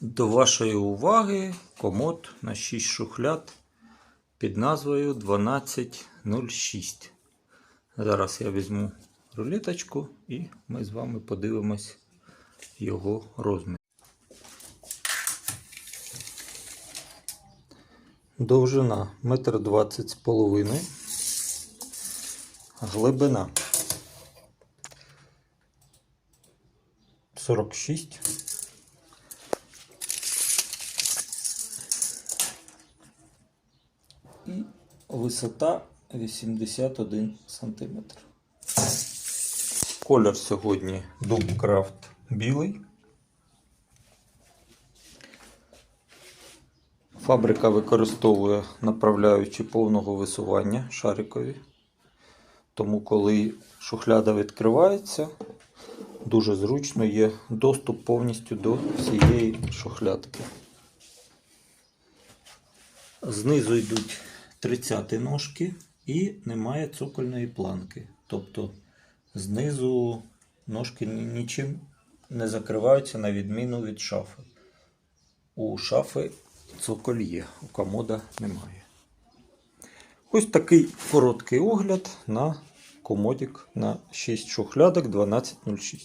До вашої уваги комод на 6 шухляд під назвою 1206. Зараз я візьму рулеточку і ми з вами подивимось його розмір. Довжина 1,20 м з половиною. Глибина 46 і висота 81 см. Колір сьогодні Дубкрафт білий. Фабрика використовує направляючі повного висування шарикові. Тому, коли шухляда відкривається, дуже зручно є доступ повністю до всієї шухлядки. Знизу йдуть 30 ножки і немає цокольної планки. Тобто знизу ножки нічим не закриваються на відміну від шафи. У шафи цоколь є, у комода немає. Ось такий короткий огляд на комодик на 6 шухлядок 1206.